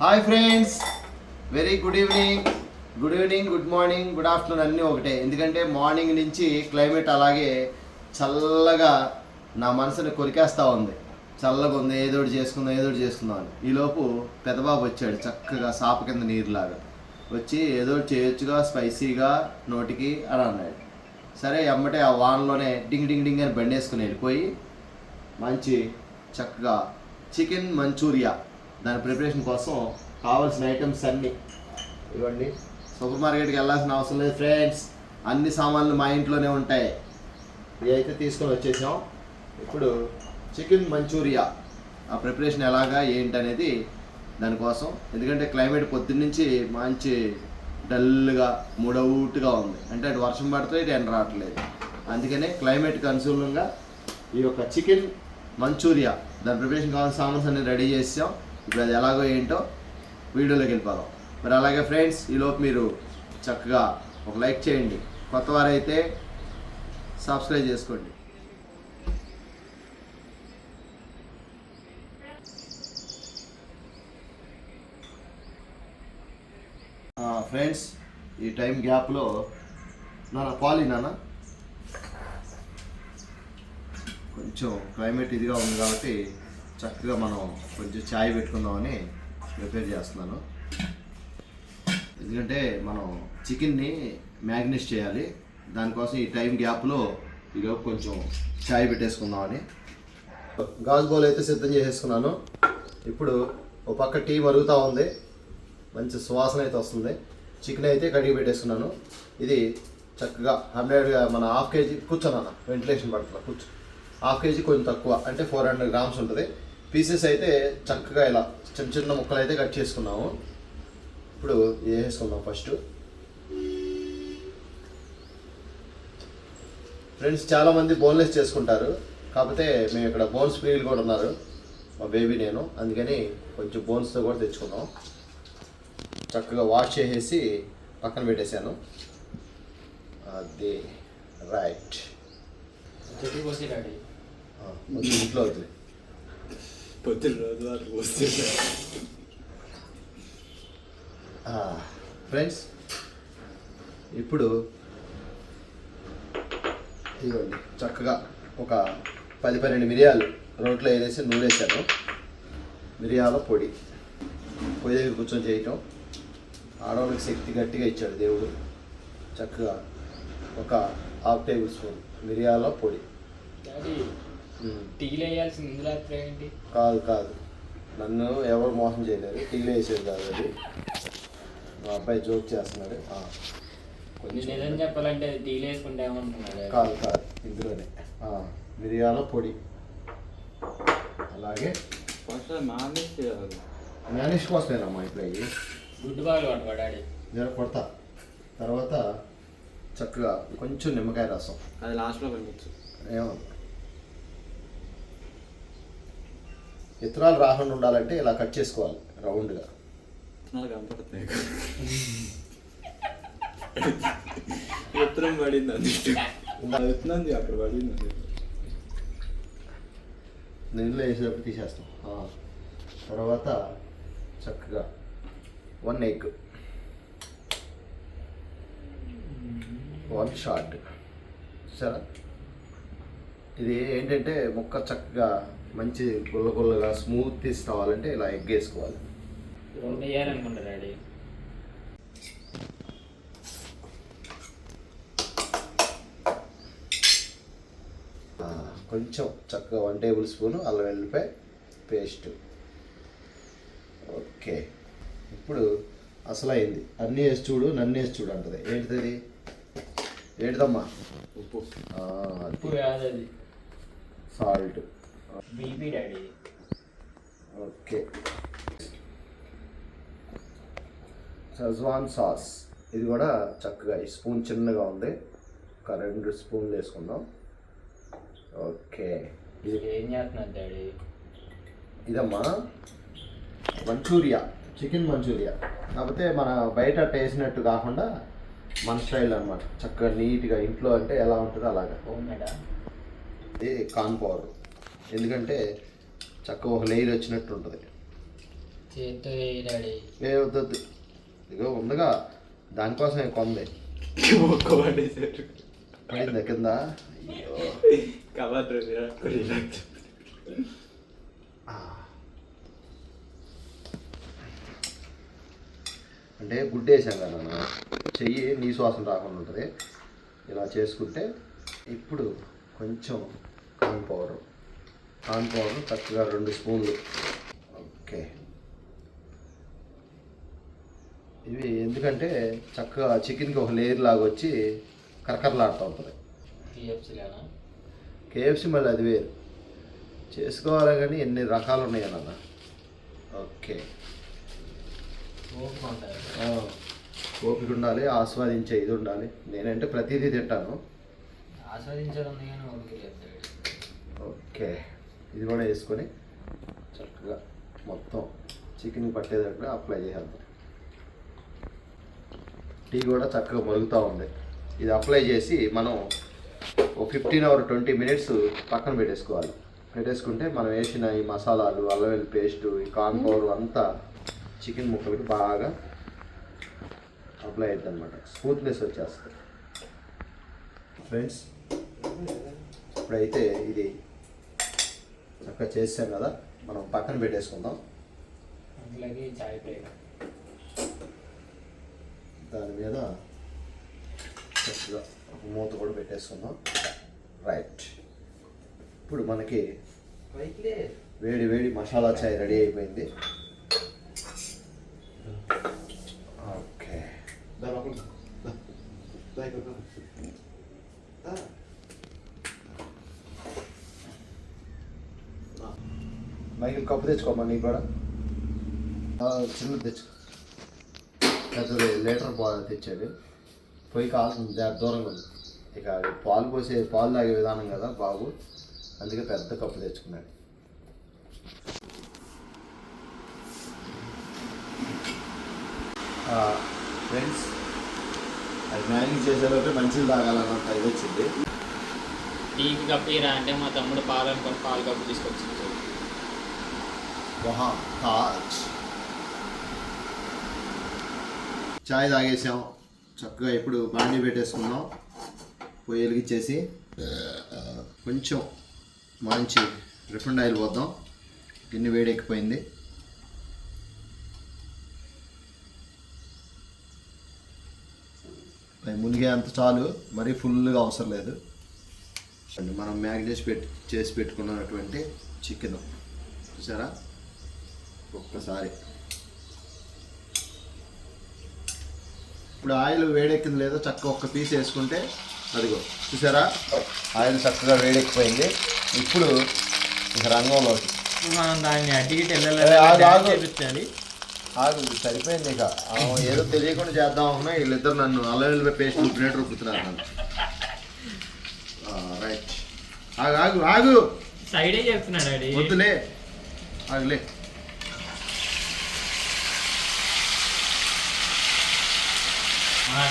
Hi friends very good evening good evening good morning good afternoon అన్నీ ఒకటే. ఎందుకంటే morning నుంచి క్లైమేట్ అలాగే చల్లగా నా మనసుని కొరికేస్తూ ఉంది. చల్లగా ఉంది ఏదో ఒకటి చేసుకుందాం ఏదో ఒకటి చేసుకుందాం అని. ఈలోపు పెదబాబు వచ్చాడు చక్కగా సాప కింద నీరులాగా. వచ్చి ఏదో చేయొచ్చుగా స్పైసీగా నోటికి అని అన్నాడు. సరే ఎమ్మటే ఆ వాన్లోనే డింగ్ డింగ్ డింగ్ అని బండి వేసుకుని వెళ్ళిపోయి మంచి చక్కగా చికెన్ మంచూరియా దాని ప్రిపరేషన్ కోసం కావాల్సిన ఐటమ్స్ అన్నీ. ఇవ్వండి. సూపర్ మార్కెట్కి వెళ్ళాల్సిన అవసరం లేదు ఫ్రెండ్స్. అన్ని సామాన్లు మా ఇంట్లోనే ఉంటాయి. ఇవి అయితే తీసుకొని వచ్చేసాం. ఇప్పుడు చికెన్ మంచూరియా. ఆ ప్రిపరేషన్ ఎలాగా ఏంటి అనేది దానికోసం. ఎందుకంటే క్లైమేట్ పొద్దున్నుంచి మంచి డల్గా మూడవుట్గా ఉంది. అంటే అటు వర్షం పడితే ఇటు ఎండ రావట్లేదు. అందుకనే క్లైమేట్కి అనుకూలంగా ఈ యొక్క చికెన్ మంచూరియా దాని ప్రిపరేషన్ కావాల్సిన సామాన్స్ అన్ని రెడీ చేసాం ఇప్పుడు అది ఎలాగో ఏంటో వీడియోలోకి వెళ్ళిపోదాం. మరి అలాగే ఫ్రెండ్స్ ఈలోపు మీరు చక్కగా ఒక లైక్ చేయండి. కొత్త వారైతే సబ్స్క్రైబ్ చేసుకోండి. ఫ్రెండ్స్ ఈ టైం గ్యాప్లో నాన్న పాలి నాన్న. కొంచెం క్లైమేట్ ఇదిగా ఉంది కాబట్టి చక్కగా మనం కొంచెం ఛాయ్ పెట్టుకుందామని ప్రిపేర్ చేస్తున్నాను. ఎందుకంటే మనం చికెన్ని మ్యాగ్నేట్ చేయాలి. దానికోసం ఈ టైం గ్యాప్లో ఈలోపు కొంచెం ఛాయ్ పెట్టేసుకుందామని. గాజు బౌల్ అయితే సిద్ధం చేసేసుకున్నాను. ఇప్పుడు ఒక పక్క టీ మరుగుతూ ఉంది. మంచి సువాసన అయితే వస్తుంది. చికెన్ అయితే కడిగి పెట్టేసుకున్నాను. ఇది చక్కగా హండ్రెడ్గా మన హాఫ్ కేజీ కూర్చోనన్న వెంటిలేషన్ పడుతుంది కూర్చో. హాఫ్ కేజీ కొంచెం తక్కువ అంటే ఫోర్ హండ్రెడ్ గ్రామ్స్ ఉంటుంది. పీసెస్ అయితే చక్కగా ఇలా చిన్న చిన్న ముక్కలు అయితే కట్ చేసుకున్నాము. ఇప్పుడు వేసుకుందాం ఫస్ట్? ఫ్రెండ్స్ చాలామంది బోన్లెస్ చేసుకుంటారు. కాకపోతే మేము ఇక్కడ బోన్స్ ఫ్రీలు కూడా ఉన్నారు. మా బేబీ నేను. అందుకని కొంచెం బోన్స్తో కూడా తెచ్చుకున్నాం. చక్కగా వాష్ చేసేసి పక్కన పెట్టేశాను. అది రైట్. ఇంట్లో వద్దులే పొద్దున్న కోస్తే ఫ్రెండ్స్ ఇప్పుడు ఇదిగోండి చక్కగా ఒక పది పన్నెండు మిరియాలు రోట్లో వేసేసి నూనెసాను మిరియాల పొడి. పొయ్యి దగ్గర కూర్చొని చేయటం. ఆడవాళ్ళకి శక్తి గట్టిగా ఇచ్చాడు దేవుడు. చక్కగా ఒక హాఫ్ టేబుల్ స్పూన్ మిరియాల పొడి. టీలు వేయాల్సింది ఇందులో ఏంటి? కాదు కాదు. నన్ను ఎవరు మోసం చేయలేరు. టీలు వేసేది కాదు అది. మా అబ్బాయి జోక్ చేస్తున్నాడు. ఆ, కొంచెం నిజం చెప్పాలంటే అది టీలు వేసుకుంటే ఏమంటున్నాడు కాదు కాదు. ఇందులోనే. ఆ, మిరియాల పొడి. అలాగే. మేనేజ్ కోసమేనమ్మా ఇప్పుడు అవి గుడ్డు బాగా పట్టుకో డాడీ. నేను కొడతా. తర్వాత చక్కగా కొంచెం నిమ్మకాయ రసం. అది లాస్ట్లో కనిపించు ఏమో. ఇత్తనాలు రాకుండా ఉండాలంటే ఇలా కట్ చేసుకోవాలి రౌండ్గా. ఉత్తరం పడింది అది. విత్తనం అక్కడ పడింది నీళ్ళు వేసేటప్పుడు తీసేస్తాం. తర్వాత చక్కగా వన్ ఎగ్ వన్ షార్ట్ సరే. ఇది ఏంటంటే ముక్క చక్కగా మంచి గుల్ల గుల్లగా స్మూత్ తీసి రావాలంటే ఇలా ఎగ్ వేసుకోవాలి. వేయాలనుకుంటా డాడీ. కొంచెం చక్కగా వన్ టేబుల్ స్పూన్ అల్లం వెల్లిపాయ పేస్ట్ ఓకే. ఇప్పుడు అసలు అయింది అన్నీ వేసి చూడు నన్ను వేసి చూడు అంటది. ఏంటిది ఏంటిదమ్మా? ఉప్పు. ఉప్పు కాదు salt BP daddy. Okay. Schezwan sauce ఇది కూడా చక్కగా ఈ స్పూన్ చిన్నగా ఉంది. ఒక రెండు స్పూన్లు వేసుకుందాం. ఓకే. ఇది ఏం చేస్తున్నారు డాడీ? ఇదమ్మా. మంచూరియా. Chicken Manchuria. కాకపోతే మన బయట టేసినట్టు కాకుండా మన స్టైల్ అనమాట చక్కగా నీట్గా ఇంట్లో అంటే ఎలా ఉంటుందో అలాగా. ఇది కార్న్ పౌడర్. ఎందుకంటే చక్కగా ఒక లేయర్ వచ్చినట్టు ఉంటుంది. ఇగో ఉందిగా. దానికోసం కొంది పడింది కింద. అంటే గుడ్డు వేసాం కదా మనం. చెయ్యి నీ శ్వాసన రాకుండా ఉంటుంది. ఇలా చేసుకుంటే ఇప్పుడు కొంచెం కార్న్ పౌడర్ కార్న్ పౌడర్ చక్కగా రెండు స్పూన్లు. ఓకే. ఇవి ఎందుకంటే చక్కగా చికెన్కి ఒక లేయర్ లాగా వచ్చి కరకరలాడుతూ ఉంటుంది. కేఎఫ్సి మళ్ళీ అది వేరు. చేసుకోవాలి కానీ ఎన్ని రకాలు ఉన్నాయి అన్న ఓకే. ఓపిక ఉండాలి ఆస్వాదించే ఇది ఉండాలి. నేనంటే ప్రతిదీ తింటాను. ఆస్వాదించడం డాడీ ఓకే. ఇది కూడా వేసుకొని చక్కగా మొత్తం చికెన్ పట్టేటట్టుగా అప్లై చేసేద్దాం. టీ కూడా చక్కగా మరుగుతూ ఉంది. ఇది అప్లై చేసి మనం ఒక ఫిఫ్టీన్ అవర్ ట్వంటీ మినిట్స్ పక్కన పెట్టేసుకోవాలి. పెట్టేసుకుంటే మనం వేసిన ఈ మసాలాలు అల్లం వెల్లుల్లి పేస్ట్ ఈ కార్న్ పౌడర్ అంతా చికెన్ ముక్కలకి బాగా అప్లై అవుతుంది అనమాట స్మూత్నెస్ వచ్చేస్తుంది. ఫ్రెండ్స్ ఇప్పుడైతే ఇది చక్కగా చేసాం కదా మనం పక్కన పెట్టేసుకుందాం. అందులోకి చాయ్ దాని మీద చక్కగా ఒక మూత కూడా పెట్టేసుకుందాం. రైట్ ఇప్పుడు మనకి వేడి వేడి మసాలా చాయ్ రెడీ అయిపోయింది ఓకే మైకిల్ తెచ్చుకోమా నీకు కూడా. ఆ, చిన్నది తెచ్చుకో. పెద్దది లీటర్ పాలు తెచ్చాడు పోయి కాల్సింది దూరంగా ఉంది. ఇక పాలు పోసే పాలు తాగే విధానం కదా బాబు. అందుకే పెద్ద కప్పు తెచ్చుకున్నాడు. ఫ్రెండ్స్ అది మ్యానేజ్ చేసేలోపే మంచిది తాగాలన్నట్టు ఇది వచ్చింది. టీకి కప్పిరా అంటే మా తమ్ముడు పాలు అనుకొని పాలు కప్పు తీసుకొచ్చింది. మొహా తాజ్ చాయ్ తాగేసాం. చక్కగా ఇప్పుడు బాండీ పెట్టేసుకుందాం. పొయ్యి వెలిగించేసి. కొంచెం మంచి రిఫండ్ ఆయిల్ పోద్దాం. గిన్నె వేడెక్కిపోయింది. అవి మునిగే అంత చాలు. మరీ ఫుల్గా అవసరం లేదు. అండ్ మనం మ్యాగ్నేజ్ పెట్టి చేసి పెట్టుకున్నటువంటి చికెన్. చూసారా? ఒక్కసారి. ఇప్పుడు ఆయిల్ వేడెక్కింది లేదో చక్కగా ఒక్క పీస్ వేసుకుంటే అదిగో చూసారా? ఆయిల్ చక్కగా వేడెక్కిపోయింది. ఇప్పుడు ఇక రంగంలోకి. మనం దాన్ని ఏ, ఆగు. వెళ్ళాలి సరిపోయింది ఇక. ఏదో తెలియకుండా చేద్దాం అనుకున్నా వీళ్ళిద్దరు నన్ను అల్లం పేస్ట్ రుబ్బినట్టు రుబ్బుతున్నారు నన్ను. రైట్. ఆగు ఆగు ఆగు. సైడే చెప్తున్నాడు వద్దులే. ఆగులే.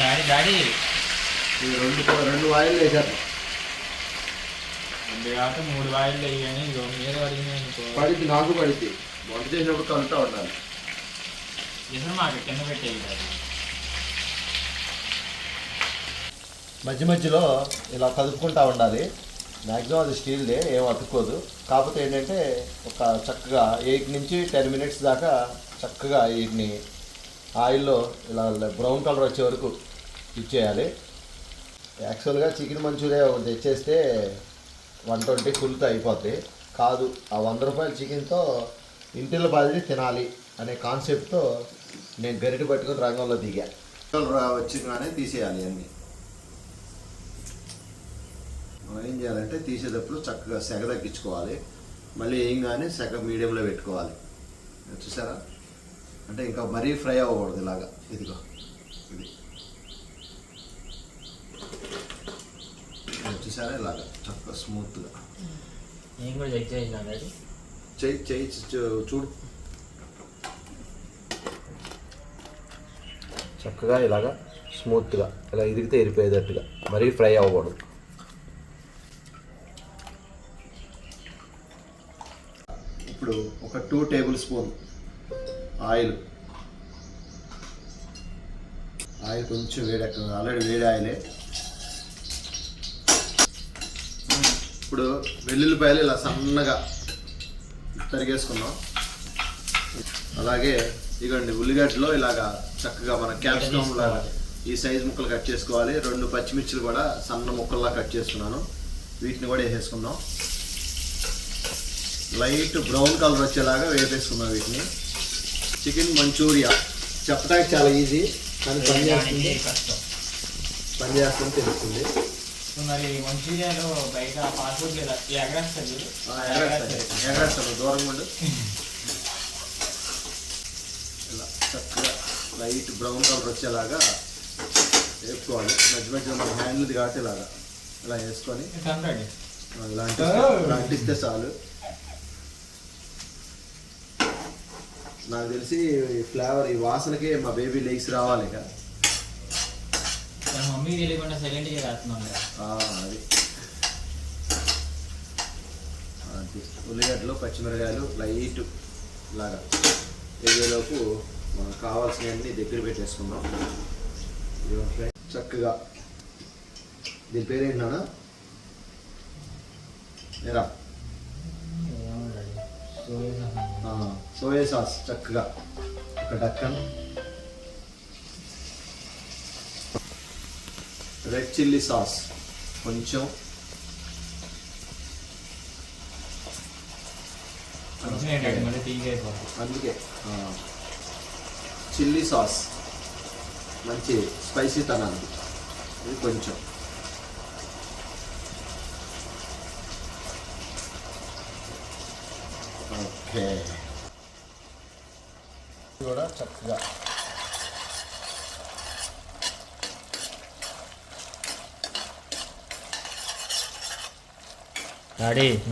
Daddy daddy. ఇది రెండు రెండు ఆయిల్ వేసారు రెండు కాక మూడు వాయిల్ వేయగానే ఇగో మీరు అడిగిన అనుకో. పడిద్ది నాకు పడిద్ది. వంట చేసినప్పుడు కలుపుతూ ఉండాలి. ఇతను మాకు కింద పెట్టేది డాడీ. మధ్య మధ్యలో ఇలా కలుపుకుంటా ఉండాలి. మ్యాక్సిమం అది స్టీల్దే ఏం అతుక్కోదు. కాకపోతే ఏంటంటే ఒక చక్కగా ఎయిట్ నుంచి టెన్ మినిట్స్ దాకా చక్కగా వీటిని ఆయిల్లో ఇలా బ్రౌన్ కలర్ వచ్చే వరకు ఇచ్చేయాలి యాక్చువల్గా చికెన్ మంచూరియా ఒకటి తెచ్చేస్తే వన్ ట్వంటీ ఫుల్తో అయిపోద్ది. కాదు ఆ వంద రూపాయల చికెన్తో ఇంటిలో బాధి తినాలి అనే కాన్సెప్ట్తో నేను గరిటె పట్టుకుని రంగంలో దిగా. వచ్చిందనే తీసేయాలి అన్నీ. మనం ఏం చేయాలంటే తీసేటప్పుడు చక్కగా సెగ తగ్గించుకోవాలి. మళ్ళీ ఏం కానీ సెగ మీడియంలో పెట్టుకోవాలి. చూసారా? అంటే ఇంకా మరీ ఫ్రై అవ్వకూడదు ఇలాగా. ఇదిగో ఇది. ఇది చూసారా ఇలాగా? చక్కగా స్మూత్గా. నేను కూడా చెక్ చేసిన చెయ్యి చెయ్యి చూ- చూడు. చక్కగా ఇలాగా స్మూత్గా ఇలా ఇరిగితే ఇరిపోయేటట్టుగా మరీ ఫ్రై అవ్వకూడదు. ఇప్పుడు ఒక two table spoon oil. Oil కొంచెం వేడెక్క ఆల్రెడీ వేడి ఆయిలే. ఇప్పుడు వెల్లుల్లిపాయలు ఇలా సన్నగా తరిగేసుకున్నాం అలాగే ఇగోండి ఉల్లిగడ్డలో ఇలాగా చక్కగా మన క్యాప్సికమ్ లాగా ఈ సైజ్ ముక్కలు కట్ చేసుకోవాలి. రెండు పచ్చిమిర్చిలు కూడా సన్న ముక్కల్లా కట్ చేసుకున్నాను. వీటిని కూడా వేసేసుకుందాం. లైట్ బ్రౌన్ కలర్ వచ్చేలాగా వేపేసుకుందాం వీటిని. Chicken Manchuria. చెప్పడానికి చాలా ఈజీ కానీ పని చేస్తుంది. కష్టం. పని చేస్తుంది తెలుస్తుంది. మరి మంచూరియాలో బయట ఫాస్ట్ ఫుడ్ లేదా? ఎగరేస్తారు ఎగరేస్తాను దూరంగా ఉండు. ఇలా చక్కగా లైట్ బ్రౌన్ కలర్ వచ్చేలాగా వేసుకోవాలి మధ్య మధ్యలో మన హ్యాండ్ది కాబట్టి ఇలాగా ఇలా వేసుకొని ఇలా అంటిస్తే చాలు. నాకు తెలిసి ఫ్లేవర్ ఈ వాసనకి మా బేబీ లెగ్స్ రావాలి ఇక. మమ్మీ తెలియకుండా సైలెంట్గా అది. ఉల్లిగడ్డలు పచ్చిమిరకాయలు లైట్ లాగా. వేగేలోపు మనకు కావాల్సినవన్నీ దగ్గర పెట్టేసుకుందాం. చక్కగా. దీని పేరేంటి నాన్న? ఏరా సోయా సాస్ చక్కగా ఒక డక్కన్ రెడ్ చిల్లీ సాస్ కొంచెం అందుకే చిల్లీ సాస్ మంచి స్పైసీ తనానికి ఇది కొంచెం ఓకే. ఇది కూడా చక్కగా. డాడీ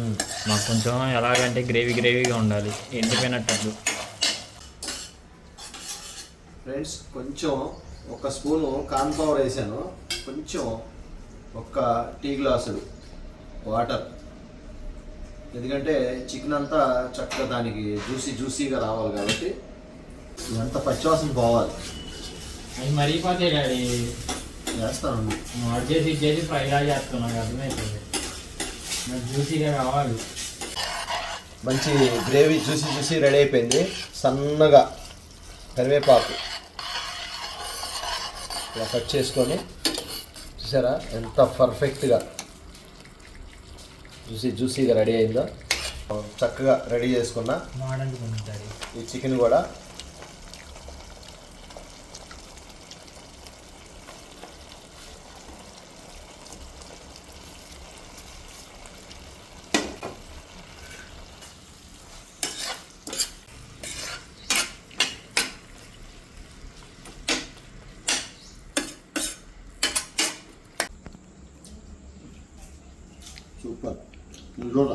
మాకు కొంచెం ఎలాగంటే గ్రేవీ గ్రేవీగా ఉండాలి. ఎండిపోయినట్టు. ఫ్రెండ్స్ కొంచెం ఒక స్పూను కార్న్ పవర్ వేసాను. కొంచెం ఒక టీ గ్లాసులు వాటర్. ఎందుకంటే చికెన్ అంతా చక్కగా దానికి జ్యూసీ జ్యూసీగా రావాలి కాబట్టి ఇదంతా పచ్చివాసన పోవాలి. అవి మరిగిపోతాయి డాడీ వేస్తాను వాడు చేసి చేసి ఫ్రైలా చేస్తున్నాం నాకు అర్థమవుతుంది నాకు జ్యూసీగా కావాలి మంచి గ్రేవీ జ్యూసీ జ్యూసీ రెడీ అయిపోయింది. సన్నగా కరివేపాకు ఇలా కట్ చేసుకొని చూసారా? ఎంత పర్ఫెక్ట్గా జ్యూసీ జ్యూసీగా రెడీ అయిందో? చక్కగా రెడీ చేసుకున్న ఈ చికెన్ కూడా సూపర్ చూడ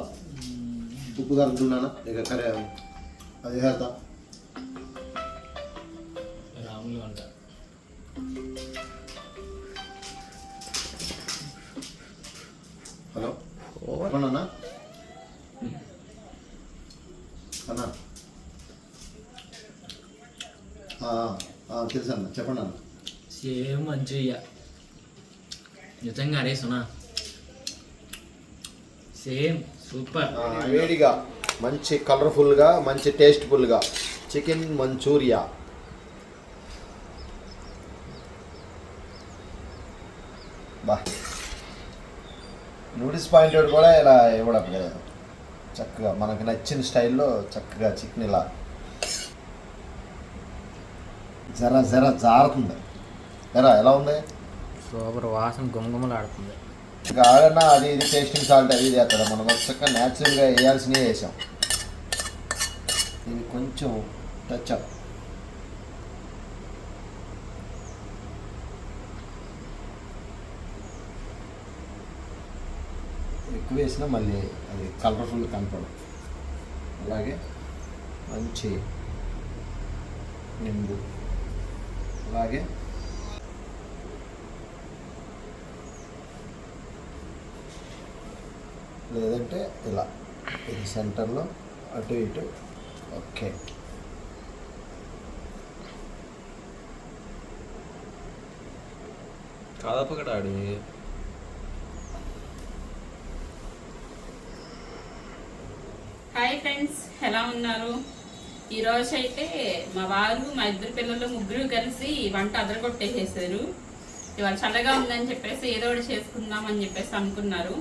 చూడానా ఇక కరే అది హేతా రాములు అంటారు హలో అన్న అన్న ఆ, ఆ, తెలుసు అన్న చెప్పండి అన్న సేమ్ మంచూరియా నిజంగా అరే సునా సేమ్ సూపర్. వేడిగా మంచి కలర్ఫుల్గా మంచి టేస్ట్ఫుల్గా. Chicken Manchuria. బా. నూడిల్స్ పాయింట్ కూడా ఇలా ఇవ్వడం లేదు. చక్కగా మనకు నచ్చిన స్టైల్లో చక్కగా చికెన్ ఇలా. జర జర జారుతుంది. ఎరా ఎలా ఉంది? సూపర్ వాసన గుమగుమలాడుతుంది. ఇంకా ఆడన్నా అది ఇది టేస్టింగ్ సాల్ట్ అది ఇది అక్కడ మనం చక్కగా న్యాచురల్గా వేయాల్సినవి వేసాం. ఇది కొంచెం టచ్ అప్ ఎక్కువ వేసినా మళ్ళీ అది కలర్ఫుల్ కనపడం అలాగే మంచి నిండు. అలాగే లేదంటే ఇలా. ఇది సెంటర్లో అటు ఇటు. ఓకే. హాయ్ ఫ్రెండ్స్ ఎలా ఉన్నారు? ఈరోజు అయితే మా వారు మా ఇద్దరు పిల్లలు ముగ్గురు కలిసి వంట అదరగొట్టేసేసారు. ఇవాళ చల్లగా ఉందని చెప్పేసి ఏదో ఒకటి చేసుకుందాం అని చెప్పేసి అనుకున్నారు.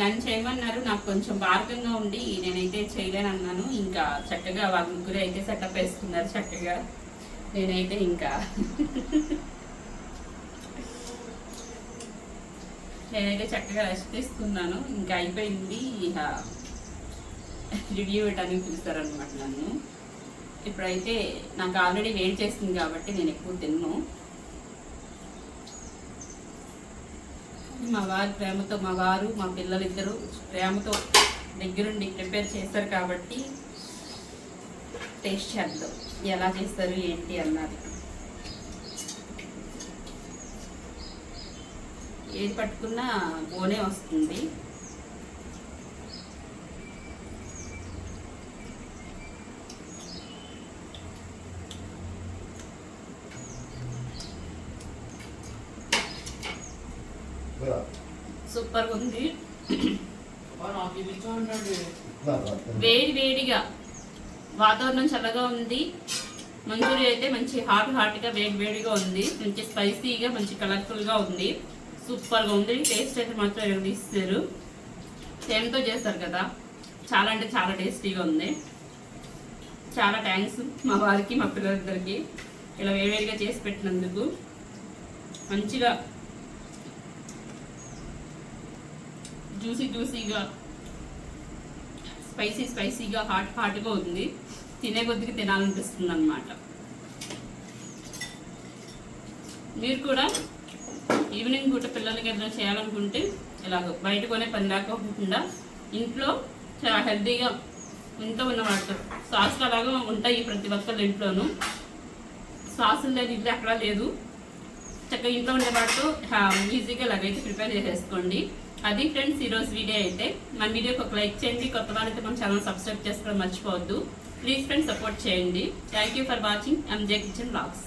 నన్ను చేయమన్నారు నాకు కొంచెం భారతంగా ఉండి నేనైతే చేయలేను అన్నాను. ఇంకా చక్కగా వాళ్ళ ముగ్గురు అయితే సెటప్ వేసుకున్నారు చక్కగా. నేనైతే ఇంకా నేనైతే చక్కగా రెస్ట్ తీసుకున్నాను. ఇంకా అయిపోయింది ఇక రివ్యూ ఇవ్వడానికి పిలుస్తారనమాట నన్ను. ఇప్పుడైతే నాకు ఆల్రెడీ వేడి చేస్తుంది కాబట్టి నేను ఎక్కువ తిన్ను. మా వారి ప్రేమతో మా వారు మా పిల్లలిద్దరూ ప్రేమతో దగ్గరుండి ప్రిపేర్ చేస్తారు కాబట్టి టేస్ట్ చేద్దాం. ఎలా చేస్తారు ఏంటి అన్నది. ఏది పట్టుకున్నా బోనే వస్తుంది. ఉంది వేడి వేడిగా. వాతావరణం చల్లగా ఉంది. మంచూరి అయితే మంచి హాట్ హాట్గా వేడి వేడిగా ఉంది. మంచి స్పైసీగా మంచి కలర్ఫుల్గా ఉంది. సూపర్గా ఉంది. టేస్ట్ అయితే మాత్రం ఎరగదీస్తారు తేనెతో చేస్తారు కదా. చాలా అంటే చాలా టేస్టీగా ఉంది. చాలా థ్యాంక్స్ మా వారికి మా పిల్లలిద్దరికి ఇలా వేడివేడిగా చేసి పెట్టినందుకు. మంచిగా జ్యూసీ జ్యూసీగా స్పైసీ స్పైసీగా హాట్ హాట్గా ఉంది. తినే కొద్దికి తినాలనిపిస్తుంది అనమాట మీరు కూడా ఈవినింగ్ పూట పిల్లలకి ఏదైనా చేయాలనుకుంటే ఇలాగ బయట కొనే పని లేకోకుండా ఇంట్లో చాలా హెల్తీగా ఇంట్లో ఉన్నమాట సాసులు అలాగా ఉంటాయి ప్రతి ఒక్కళ్ళ ఇంట్లోనూ. సాసులు లేదు ఇల్లు అక్కడ లేదు. చక్కగా ఇంట్లో ఉండే వాటితో ఈజీగా ఇలాగైతే ప్రిపేర్ చేసేసుకోండి. అది ఫ్రెండ్స్ ఈరోజు వీడియో అయితే మన వీడియోకి ఒక లైక్ చేయండి కొత్త వాళ్ళైతే మన ఛానల్ సబ్స్క్రైబ్ చేసుకోవడం మర్చిపోవద్దు. ప్లీజ్ ఫ్రెండ్స్ సపోర్ట్ చేయండి. Thank you for watching. MJ kitchen blogs.